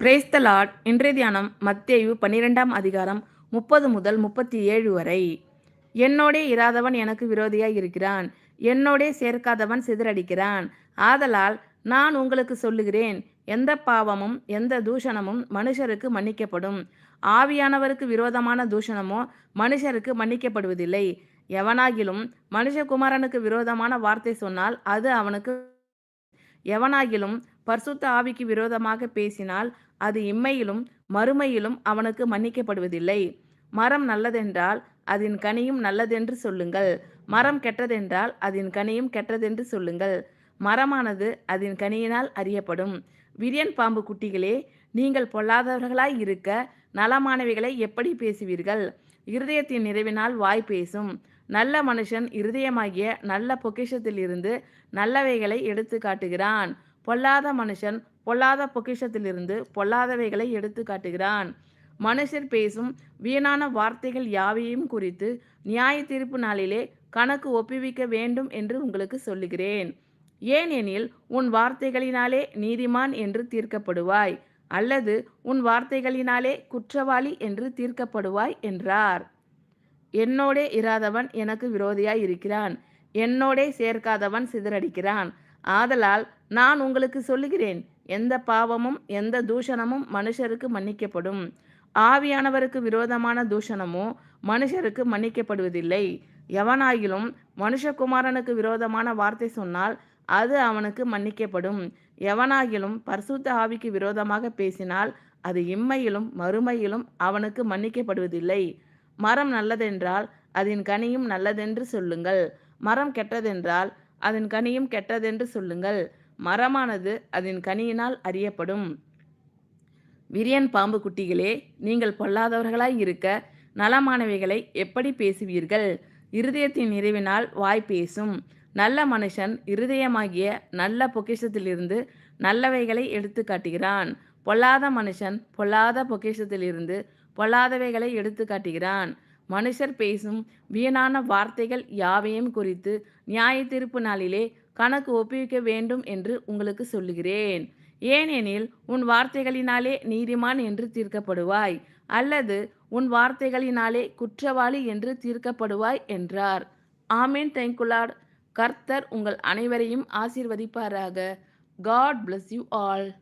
Praise the Lord இன்றைய தியானம் மத்தேயு பன்னிரெண்டாம் அதிகாரம் முப்பது முதல் முப்பத்தி ஏழு வரை. என்னோடே இராதவன் எனக்கு விரோதியாய் இருக்கிறான். என்னோடே சேர்க்காதவன் சிதறடிக்கிறான். ஆதலால் நான் உங்களுக்கு சொல்லுகிறேன் எந்த பாவமும் எந்த தூஷணமும் மனுஷருக்கு மன்னிக்கப்படும். ஆவியானவருக்கு விரோதமான தூஷணமோ மனுஷருக்கு மன்னிக்கப்படுவதில்லை. எவனாகிலும் மனுஷகுமாரனுக்கு விரோதமான வார்த்தை சொன்னால் அது அவனுக்கு எவனாகிலும் பர்சுத்த ஆவிக்கு விரோதமாக பேசினால் அது இம்மையிலும் மறுமையிலும் அவனுக்கு மன்னிக்கப்படுவதில்லை. மரம் நல்லதென்றால் அதன் கனியும் நல்லதென்று சொல்லுங்கள். மரம் கெட்டதென்றால் அதன் கனியும் கெட்டதென்று சொல்லுங்கள். மரமானது அதன் கனியினால் அறியப்படும். விரியன் பாம்பு குட்டிகளே நீங்கள் பொல்லாதவர்களாய் இருக்க நலமானவைகளை எப்படி பேசுவீர்கள்? இருதயத்தின் நிறைவினால் வாய் பேசும். நல்ல மனுஷன் இருதயமாகிய நல்ல பொக்கிஷத்திலிருந்து நல்லவைகளை எடுத்து காட்டுகிறான். பொல்லாத மனுஷன் பொல்லாத பொக்கிஷத்திலிருந்து பொல்லாதவைகளை எடுத்து காட்டுகிறான். மனுஷர் பேசும் வீணான வார்த்தைகள் யாவையும் குறித்து நியாய தீர்ப்பு நாளிலே கணக்கு ஒப்புவிக்க வேண்டும் என்று உங்களுக்கு சொல்லுகிறேன். ஏனெனில் உன் வார்த்தைகளினாலே நீதிமான் என்று தீர்க்கப்படுவாய் அல்லது உன் வார்த்தைகளினாலே குற்றவாளி என்று தீர்க்கப்படுவாய் என்றார். என்னோடே இராதவன் எனக்கு விரோதியாய் இருக்கிறான். என்னோடே சேர்க்காதவன் சிதறடிக்கிறான். ஆதலால் நான் உங்களுக்கு சொல்லுகிறேன் எந்த பாவமும் எந்த தூஷணமும் மனுஷருக்கு மன்னிக்கப்படும். ஆவியானவருக்கு விரோதமான தூஷணமோ மனுஷருக்கு மன்னிக்கப்படுவதில்லை. எவனாகிலும் மனுஷகுமாரனுக்கு விரோதமான வார்த்தை சொன்னால் அது அவனுக்கு மன்னிக்கப்படும். எவனாகிலும் பரிசுத்த ஆவிக்கு விரோதமாக பேசினால் அது இம்மையிலும் மறுமையிலும் அவனுக்கு மன்னிக்கப்படுவதில்லை. மரம் நல்லதென்றால் அதன் கனியும் நல்லதென்று சொல்லுங்கள். மரம் கெட்டதென்றால் அதன் கனியும் கெட்டதென்று சொல்லுங்கள். மரமானது அதன் கனியினால் அறியப்படும். விரியன் பாம்பு குட்டிகளே நீங்கள் பொல்லாதவர்களாய் இருக்க நலமானவைகளை எப்படி பேசுவீர்கள்? இருதயத்தின் நிறைவினால் வாய் பேசும். நல்ல மனுஷன் இருதயமாகிய நல்ல பொக்கிஷத்திலிருந்து நல்லவைகளை எடுத்து காட்டுகிறான். பொல்லாத மனுஷன் பொல்லாத பொக்கிஷத்திலிருந்து பொல்லாதவைகளை எடுத்து காட்டுகிறான். மனுஷர் பேசும் வீணான வார்த்தைகள் யாவையும் குறித்து நியாய தீர்ப்பு நாளிலே கணக்கு ஒப்புவிக்க வேண்டும் என்று உங்களுக்கு சொல்லுகிறேன். ஏனெனில் உன் வார்த்தைகளினாலே நீதிமான் என்று தீர்க்கப்படுவாய் அல்லது உன் வார்த்தைகளினாலே குற்றவாளி என்று தீர்க்கப்படுவாய் என்றார். ஆமேன் தேங்குலாட் கர்த்தர் உங்கள் அனைவரையும் ஆசீர்வதிப்பாராக. God bless you all.